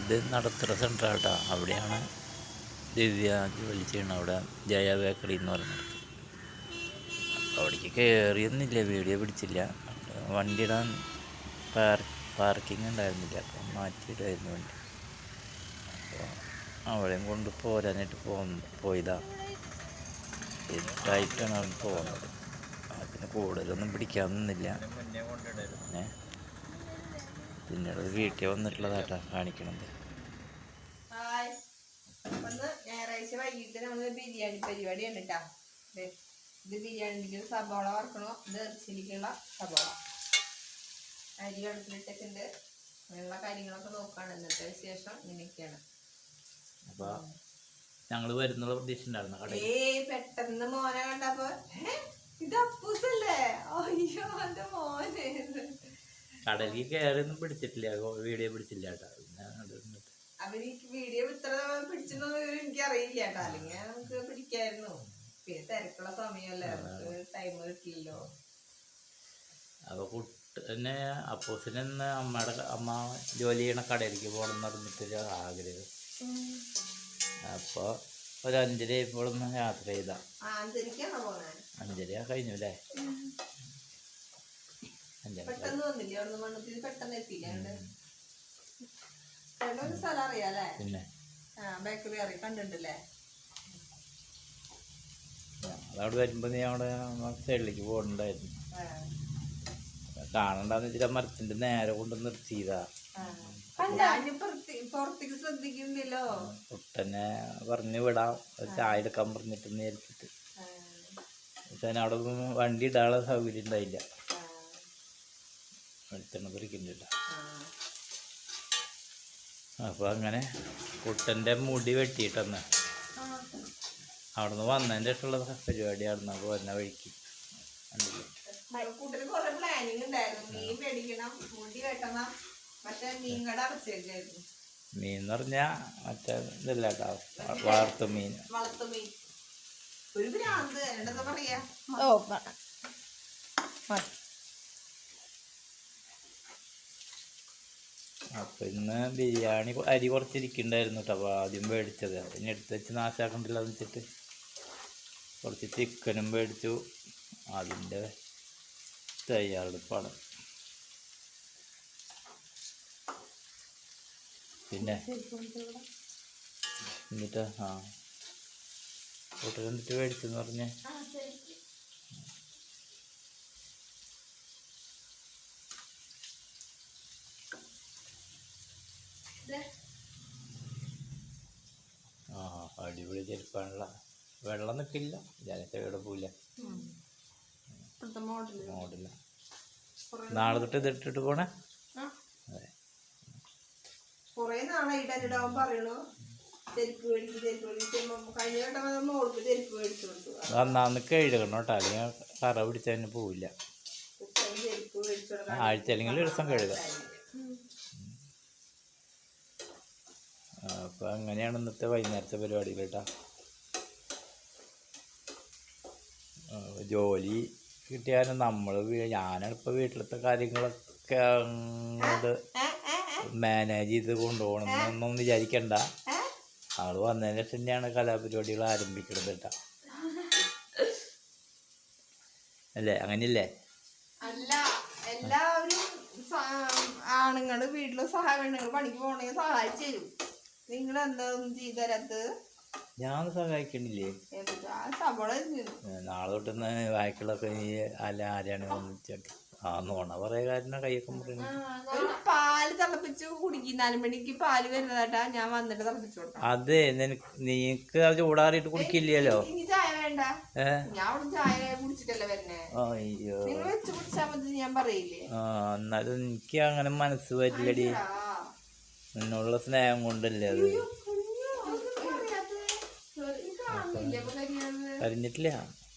ഇത് നടത്തുന്ന സെന്റർ കേട്ടോ അവിടെയാണ് ദിവ്യ ജോലി ചെയ്യണം അവിടെ ജയ ബേക്കറി എന്ന് പറയുന്നത് അപ്പോൾ അവിടേക്ക് കയറിയൊന്നുമില്ല വീഡിയോ പിടിച്ചില്ല. വണ്ടി ഇടാൻ പാർ പാർക്കിംഗ് ഉണ്ടായിരുന്നില്ല അപ്പം മാറ്റിയിടായിരുന്നു വണ്ടി. അപ്പോൾ അവിടെയും കൊണ്ട് പോരാനായിട്ട് പോ പോയതാ. ടൈറ്റാണ് അവൻ പോകുന്നത്. അതിന് കൂടുതലൊന്നും പിടിക്കാൻ നിന്നില്ല. പിന്നീട് വീട്ടിൽ വന്നിട്ടുള്ളതാട്ടാ കാണിക്കണത്. ഒന്ന് ഞായറാഴ്ച വൈകിട്ട് നമ്മൾ ബിരിയാണി പരിപാടി ഉണ്ട് ദേ, ഇത് ബിരിയാണിക്ക് സബോള വറക്കണോ? ഇത് ഇറച്ചിലേക്കുള്ള സബോള. അരി അടുപ്പിലിട്ടൊക്കെയുണ്ട് അങ്ങനെയുള്ള കാര്യങ്ങളൊക്കെ നോക്കാണ്. ഇന്നത്തെ വിശേഷം ഇങ്ങനെയൊക്കെയാണ്. അപ്പോൾ ഞങ്ങൾ വരുന്നുള്ള പ്രതീക്ഷ ഉണ്ടായിരുന്നു ഏയ് പെട്ടെന്ന് മോനെ കണ്ടപ്പോ "ഹേ, ഇത് അപ്പൂസല്ലേ? അയ്യോ എന്റെ മോനെ. കടലിൽ കയറിയൊന്നും പിടിച്ചിട്ടില്ല. വീഡിയോ പിടിച്ചില്ല കേട്ടോ. പിന്നെ വീഡിയോ ഇത്ര പിടിച്ചെന്നൊന്നും എനിക്ക് അറിയില്ല കേട്ടോ. അല്ലെങ്കിൽ നമുക്ക് പിടിക്കായിരുന്നു. പിന്നെ തിരക്കുള്ള സമയമല്ലേ. ടൈം കിട്ടില്ലല്ലോ അപ്പൊ കുട്ടനെ അപ്പോസിനെന്ന് അമ്മയുടെ അമ്മ ജോലി ചെയ്യണ കടയിലേക്ക് പോകണം എന്ന് പറഞ്ഞിട്ടൊരു ആഗ്രഹം. അപ്പൊ ഒരു അഞ്ചര ഇപ്പോഴൊന്ന് യാത്ര ചെയ്താ. അഞ്ചരയാ കഴിഞ്ഞു അല്ലേ പെട്ടെന്ന് വന്നില്ലേ? മണ്ണത്തിൽ പെട്ടെന്ന് എത്തിയില്ല? ചേട്ടൻ ഒരു സ്ഥലം അറിയാലേ? പിന്നെ? ആ ബേക്കറി അറിയാം. കണ്ടിട്ടില്ലേ അതവിടെ വരുമ്പോൾ നീ അവിടെ സൈഡിലേക്ക് പോകണ്ടായിരുന്നു. കാണണ്ടെന്ന് വെച്ചിട്ട് മരത്തിന്റെ നേരെ കൊണ്ട് നിർത്തിയതാ. ഒട്ടന്നെ പുറത്തേക്ക് പറഞ്ഞു വിടാം. ചായ എടുക്കാൻ പറഞ്ഞിട്ട് നേരിട്ടിട്ട് പക്ഷെ അവിടെ വണ്ടി ഇടാനുള്ള സൗകര്യം ഉണ്ടായില്ല. ആ, പൊരിക്കുന്നില്ല. അപ്പോൾ അങ്ങനെ കുട്ടന്റെ മുടി വെട്ടിയിട്ടെന്ന്. അവിടുന്ന് വന്നതിന്റെ വന്നതിന്റെ ഇഷ്ടമുള്ള പരിപാടിയായിരുന്നു അപ്പോൾ വരുന്ന വഴിക്ക്. കണ്ടില്ലേ? കൂട്ടര് കൊറേ ഉണ്ടായിരുന്നു. മീൻ എന്ന് പറഞ്ഞാൽ മറ്റേ ഇതല്ല വളർത്തു മീൻ. വളർത്തു മീൻ. ഒരു ഭ്രാന്ത് എന്താ പറയാ? അപ്പോൾ ഇന്ന് ബിരിയാണി അരി കുറച്ചിരിക്കുന്നുണ്ടായിരുന്നു കേട്ടോ. അപ്പോൾ ആദ്യം മേടിച്ചത്. അതിന് എടുത്ത് വെച്ച് നാശാക്കണ്ടല്ലോ എന്ന് വെച്ചിട്ട്. കുറച്ച് ചിക്കനും മേടിച്ചു. അതിന്റെ തയ്യാറെടുപ്പാണ്. പിന്നെ? എന്നിട്ട് ആ. കൂട്ടർ എന്നിട്ട് മേടിച്ചെന്ന് പറഞ്ഞേ? ആ അടിപൊളി ചെരുപ്പാണല്ല. വെള്ളം നിൽക്കില്ല ജനത്തെ വീട് പോയില്ല മോഡില്ല നാളെ തൊട്ട് ഇതിട്ടിട്ട് പോണേ? കൊറേ നാളെ ഇടാനിടാവും പറയണു ചെരുപ്പ് മേടിക്കും ചെരുപ്പ് മേടിക്കും കഴിഞ്ഞ വട്ടം മോൾക്ക് ചെരുപ്പ് മേടിച്ചു കൊടുത്തു. അത് അന്നാന്ന് കഴുകണം കേട്ടോ. അല്ലെങ്കിൽ കറ പിടിച്ചതിന് പോവില്ല. കുട്ടന് ചെരുപ്പ് മേടിച്ചു ആഴ്ച അല്ലെങ്കിൽ ഒരു ദിവസം കഴുകാം അപ്പോൾ അങ്ങനെയാണ് ഇന്നത്തെ വൈകുന്നേരത്തെ പരിപാടി കേട്ടോ. ജോലി കിട്ടിയാലും നമ്മൾ ഞാനാണ് ഇപ്പോൾ വീട്ടിലത്തെ കാര്യങ്ങളൊക്കെ അങ്ങോട്ട് മാനേജ് ചെയ്ത് കൊണ്ടുപോകണം എന്നൊന്നും വിചാരിക്കണ്ട. ആൾ വന്നതിന് ശേഷം തന്നെയാണ് കലാപരിപാടികൾ ആരംഭിക്കുന്നത് കേട്ടോ. അല്ലേ? അങ്ങനെയല്ലേ? അല്ല എല്ലാവരും ആണുങ്ങൾ വീട്ടിലും സഹായ പണിക്ക് പോകണമെങ്കിൽ സഹായിച്ചു തരും. നിങ്ങൾ എന്താ ഞാൻ സഹായിക്കണില്ലേ നാളെ തൊട്ടുന്ന വായ്ക്കളൊക്കെ നീ അല്ല ആരാണ് ആ നോണ പറയാ കാരണം കൈയൊക്കെ മുറിഞ്ഞു ഒരു പാൽ തിളപ്പിച്ച് കുടിക്കും. നാല് മണിക്ക് പാൽ വരുന്നതാട്ടാ ഞാൻ വന്നിട്ട് തിളപ്പിച്ചു കൊടുക്കാം അതെ നിനക്ക് നീക്ക് അത് ചൂടാറിയിട്ട് കുടിക്കില്ലല്ലോ. ഇനി ചായ വേണ്ട. ഞാൻ അവിടെ ചായ കുടിച്ചിട്ടല്ലേ വരുന്നേ. അയ്യോ. നിങ്ങൾ വെച്ച് കുടിച്ചാ മതി ഞാൻ പറയില്ലേ? ആ എന്നാലും എനിക്ക് അങ്ങനെ മനസ്സ് വരില്ലടി. ആ. നിന്നുള്ള സ്നേഹം കൊണ്ടല്ലേ അത്? കരിഞ്ഞിട്ടില്ല.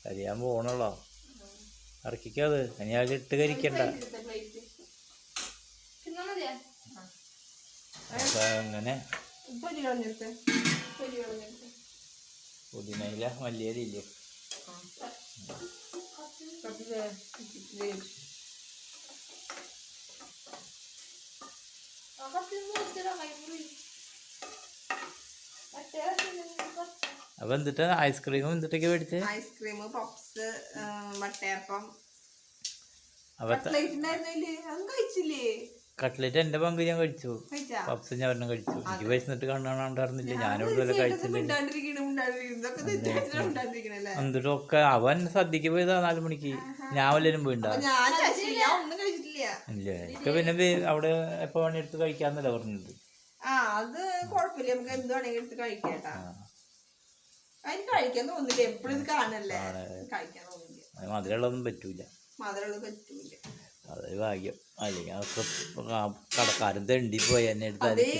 കരിയാൻ പോണല്ലോ ഇറക്കിക്കത് ഇനി അത് ഇട്ട് കരിക്കണ്ട. അങ്ങനെ പുതിനയില വലിയ രീതി കളഞ്ഞെടുത്ത്. പുതിനയില മല്ലിയലില്ലേ കുറച്ച് വേ- ഇച്ചിരി അപ്പൊ എന്നിട്ട് ഐസ്ക്രീമും എന്നിട്ടൊക്കെ മേടിച്ച്? ഐസ്ക്രീം പപ്സ് വട്ടയപ്പം. കട്ട്ലേറ്റ് എന്റെ പങ്ക് ഞാൻ കഴിച്ചു. പപ്സ് ഞാൻ ഒരെണ്ണം കഴിച്ചു. എനിക്ക് വയസ്സിട്ട് കണ്ടാണ്ടായിരുന്നില്ല ഞാനിവിടെ കഴിച്ചില്ല എന്നിട്ടൊക്കെ അവൻ സദ്യക്ക് പോയതാ നാല് മണിക്ക്. ഞാൻ വല്ലരും പോയിണ്ടാ? ഞാൻ ഞാൻ ഒന്നും കഴിച്ചിട്ടില്ല. ഇല്ല? പിന്നെ അവിടെ എപ്പോ പണിയെടുത്ത് കഴിക്കാന്നല്ല പറഞ്ഞത്? ആ അത് കുഴപ്പമില്ല നമുക്ക് എന്ത് വേണമെങ്കിലും എടുത്ത് കഴിക്കാട്ടാ. ആ. അതിന് കഴിക്കാൻ തോന്നില്ല. എപ്പോഴും ഇത് കാണല്ലേ? ആണ്. കഴിക്കാൻ തോന്നില്ല. അത് മധുരമുള്ളതൊന്നും പറ്റൂല. മധുരമുള്ളത് പറ്റൂല അതൊരു ഭാഗ്യം. അല്ലെങ്കിൽ അതൊക്കെ ആ കടക്കാരൻ തെണ്ടി പോയി എന്നെ എടുത്താൽ അതേ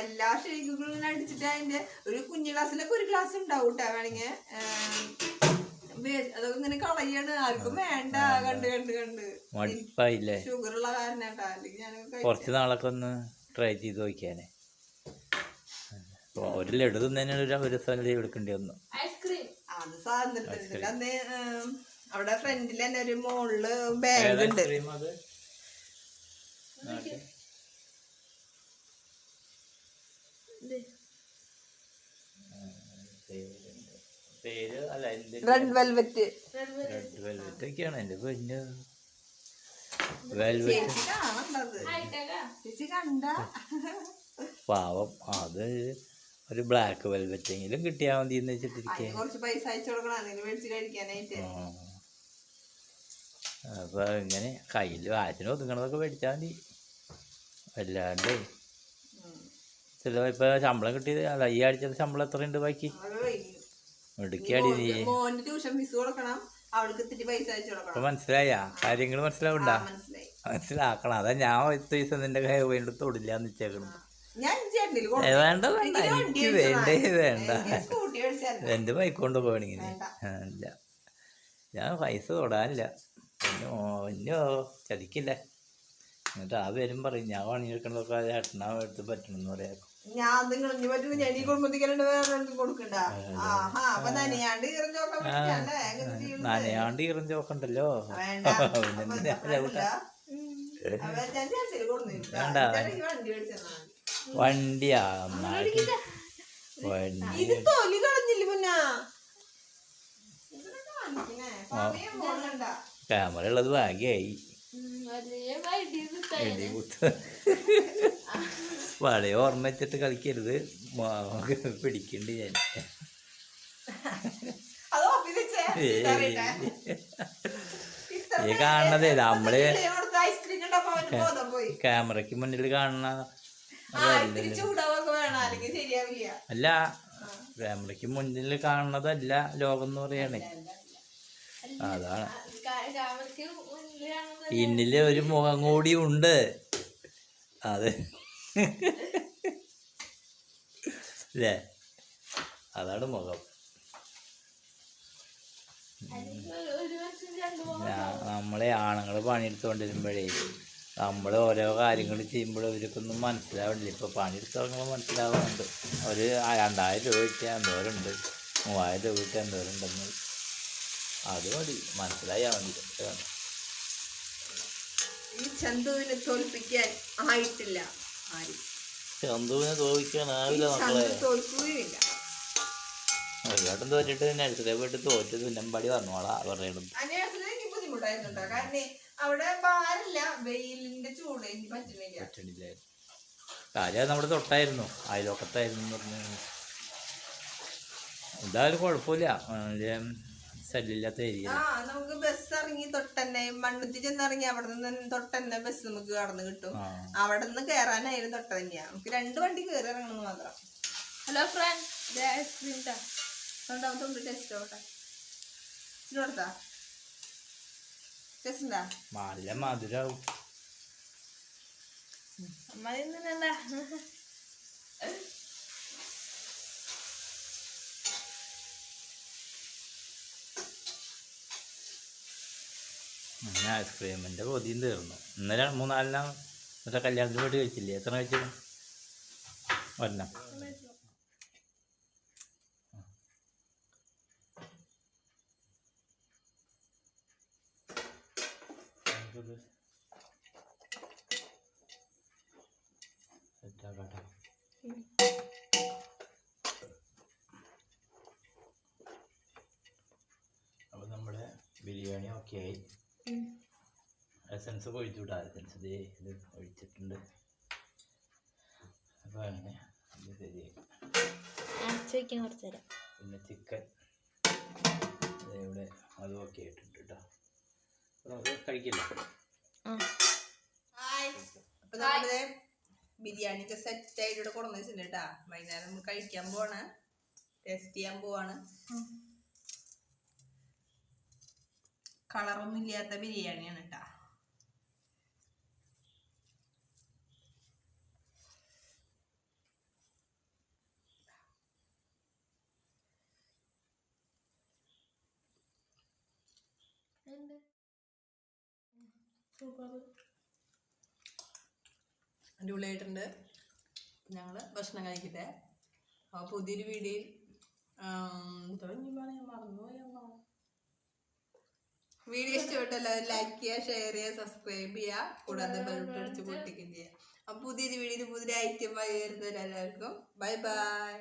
എല്ലാ ഷെയ്ക്കുകളും ഇങ്ങനെ അടിച്ചിട്ട് അതിന്റെ ഒരു കുഞ്ഞു ഗ്ലാസ്സിലൊക്കെ ഒരു ഗ്ലാസ് ഉണ്ടാവും കേട്ടോ വേണമെങ്കിൽ അതൊക്കെ ഇങ്ങനെ കളയാണ്. ആർക്കും വേണ്ട. കണ്ട് കണ്ട് കണ്ട്. മടുപ്പായില്ലേ? ഷുഗർ ഉള്ള കാരണാട്ടാ അല്ലെങ്കിൽ ഞാനൊക്കെ കുറച്ച് നാളൊക്കെ ഒന്ന് ട്രൈ ചെയ്ത് നോക്കിയാനെ. ഒരു ലഡു തന്നെയാണ് ഒരു ദിവസം ലീവ് എടുക്കേണ്ടി വന്നു. അത് സ്വാതന്ത്ര്യത്തിന് അന്ന് അവിടെ ഫ്രണ്ടിൽ തന്നെ ഒരു മോളിൽ ബാഗ് ഉണ്ട്. പേര് അല്ല എന്റെ റെഡ് വെൽവെറ്റ് റെഡ് വെൽവെറ്റ് ഒക്കെയാണ് എന്റെ പിന്നെ വെൽവെറ്റ് പാവം അത് ഒരു ബ്ലാക്ക് വെൽവെറ്റ് എങ്കിലും കിട്ടിയാൽ മതി എന്ന് വെച്ചിട്ടിരിക്കും. അതിന് കുറച്ച് പൈസ അയച്ചു കൊടുക്കണം അതിന് മേടിച്ച് കഴിക്കാനായിട്ട്. അപ്പൊ ഇങ്ങനെ കയ്യിൽ വാച്ചിന് ഒതുങ്ങണതൊക്കെ മേടിച്ചാൽ മതി. അല്ലാണ്ട് ചില ഇപ്പൊ ശമ്പളം കിട്ടിയത് അല്ല ഈ ആഴ്ചത്തെ ശമ്പളം എത്രയുണ്ട് ബാക്കി? നീ. മോന് ട്യൂഷൻ ഫീസ് കൊടുക്കണം. അവൾക്ക് ഇത്തിരി പൈസ അയച്ചു കൊടുക്കണം. മനസ്സിലായ? കാര്യങ്ങൾ മനസ്സിലാവണ്ട? മനസ്സിലാക്കണം. അതാ ഞാൻ ഒരു ദിവസം നിന്റെ കൈ വേണ്ടി തൊടില്ല എന്ന് വെച്ചേക്കണം വേണ്ട വേണ്ട. എനിക്ക് വേണ്ടേ വേണ്ട. എന്റെ ബൈക്ക് കൊണ്ട് പോകണെങ്കിൽ. ഇല്ല. ഞാൻ പൈസ തൊടാനില്ല. എന്നോ ചതിക്കില്ല. എന്നിട്ട് ആ പേരും പറയും ഞാൻ പണിയെടുക്കണതൊക്കെ ചേട്ടനാ എടുത്ത് പറ്റണമെന്ന് പറയാം. ഞാൻ നിങ്ങൾ ഇനി പറ്റുന്ന ഞാൻ ഈ കുടുംബത്തിക്കലുണ്ട് വേറെ കൊടുക്കണ്ട. ആഹാ അപ്പൊ നനയാണ്ട് നനയാണ്ട് ഇറങ്ങി നോക്കണ്ടല്ലോ വേണ്ട. വണ്ടിയാ നന്നായിട്ട് വണ്ടി. ഇത് തൊലി കളഞ്ഞില്ല പിന്നെ. ക്യാമറ ഉള്ളത് ഭാഗ്യായി. വളരെ ഓർമ്മ വെച്ചിട്ട് കളിക്കരുത്. പിടിക്കണ്ട് ഞാൻ. ഈ കാണണതേ നമ്മൾ ക്യാമറക്ക് മുന്നിൽ കാണണ ആ ഇത്തിരി ചൂടാവൊക്കെ വേണം. അല്ലെങ്കിൽ ശരിയാവില്ല. അല്ല ക്യാമറയ്ക്ക് മുന്നിൽ കാണണതല്ല ലോകം എന്ന് പറയണേ. അതാണ്. ഇന്നിൽ ഒരു മുഖം കൂടി ഉണ്ട്. അതെ. അല്ലേ അതാണ് മുഖം. നമ്മളെ ആണുങ്ങൾ പണിയെടുത്തുകൊണ്ടിരുമ്പോഴേ നമ്മൾ ഓരോ കാര്യങ്ങൾ ചെയ്യുമ്പോൾ ഇവർക്കൊന്നും മനസ്സിലാവില്ല ഇപ്പോൾ പണിയെടുത്ത് തുടങ്ങുമ്പോൾ മനസ്സിലാവുന്നുണ്ട് ഒരു രണ്ടായിരം രൂപ കിട്ടിയാൽ എന്തോരുണ്ട്. മൂവായിരം രൂപ കിട്ടിയാൽ എന്തോരുണ്ടെന്ന്. അത് മതി. മനസ്സിലായാൽ മതി. ഈ ചന്തുവിനെ തോൽപ്പിക്കാൻ ആയിട്ടില്ല ആരും. ചന്തുവിനെ തോൽക്കാനാവില്ല മക്കളെ. ചന്തു തോൽക്കുകയില്ല ഒരു വട്ടം തോറ്റിട്ട് നഴ്സറി പോയിട്ട് തോറ്റ് തുന്നമ്പാടി വന്നോളാ പറയണം അന്വേഷണം എനിക്ക് ബുദ്ധിമുട്ടായിരുന്നുണ്ടോ കാരണം അവിടെ വെയിലിന്റെ ചൂട് എനിക്ക് പറ്റുന്നില്ല. പറ്റണില്ലായിരുന്നു കാര്യം നമ്മുടെ തൊട്ടായിരുന്നു അയലോക്കത്തായിരുന്നു എന്ന് പറഞ്ഞു. എന്തായാലും കുഴപ്പമില്ല. ശല്യമില്ലാത്ത ഏരിയ ആ നമുക്ക് ബസ് ഇറങ്ങി തൊട്ടന്നെ മണ്ണുത്തി ചെന്നിറങ്ങി അവിടെ നിന്ന് തൊട്ടന്നെ ബസ് നമുക്ക് കടന്നു കിട്ടും. അവിടെ നിന്ന് കയറാനായാലും തൊട്ട തന്നെയാ. നമുക്ക് രണ്ട് വണ്ടി കയറി ഇറങ്ങണമെന്ന് മാത്രം. ഹലോ ഫ്രണ്ട് ഐസ്ക്രീം ട്ടാ. അതുകൊണ്ട് തൊണ്ട് ടെസ്റ്റ് ആവട്ടെ ഇച്ചിരി കൊടുത്താ? ടെസ്റ്റ് ഉണ്ടാ? നല്ല മധുരാവും. അമ്മ ഇന്നല്ല. അങ്ങനെ ഐസ്ക്രീമിന്റെ കൊതിയും തീർന്നു. ഇന്നലെ മൂന്നാലെണ്ണം മറ്റേ കല്യാണത്തിന് വേണ്ടി കഴിച്ചില്ലേ? എത്ര കഴിച്ചു? ഒരെണ്ണം. സെറ്റാക്കട്ടെ അപ്പോൾ നമ്മുടെ ബിരിയാണി ഓക്കെ ആയി. എസൻസ് ഒഴിച്ചുവിടാ എസൻസ് ഇത് ഇത് ഒഴിച്ചിട്ടുണ്ട്. അപ്പോൾ അങ്ങനെ ഇത് ശരിയായി. പിന്നെ ചിക്കൻ ഇവിടെ അതും ഒക്കെ ആയിട്ടുണ്ട് കേട്ടോ നമുക്ക് കഴിക്കില്ല. ബിരിയാണിക്ക് സെറ്റ് ആയിട്ട് ഇവിടെ വെച്ചിട്ടുണ്ട് കേട്ടാ വൈകുന്നേരം നമ്മൾ കഴിക്കാൻ പോവാണ്. ടേസ്റ്റ് ചെയ്യാൻ പോവാണ്. കളറൊന്നും ഇല്ലാത്ത ബിരിയാണിയാണ് കേട്ടാ അടിപൊളിയായിട്ടുണ്ട്. ഞങ്ങൾ ഭക്ഷണം കഴിക്കട്ടെ. അപ്പോൾ പുതിയൊരു വീഡിയോയിൽ ഞാൻ മറന്നുപോയെന്നോ വീഡിയോ ഇഷ്ടപ്പെട്ടല്ലോ ലൈക്ക് ചെയ്യുക ഷെയർ ചെയ്യുക സബ്സ്ക്രൈബ് ചെയ്യുക. കൂടാതെ ബെൽബട്ടടിച്ച് പൊട്ടിക്കുകയും ചെയ്യുക. അപ്പം പുതിയൊരു വീഡിയോയിൽ പുതിയൊരു ഐറ്റം ആയി വരുന്നവരെല്ലാവർക്കും. Bye bye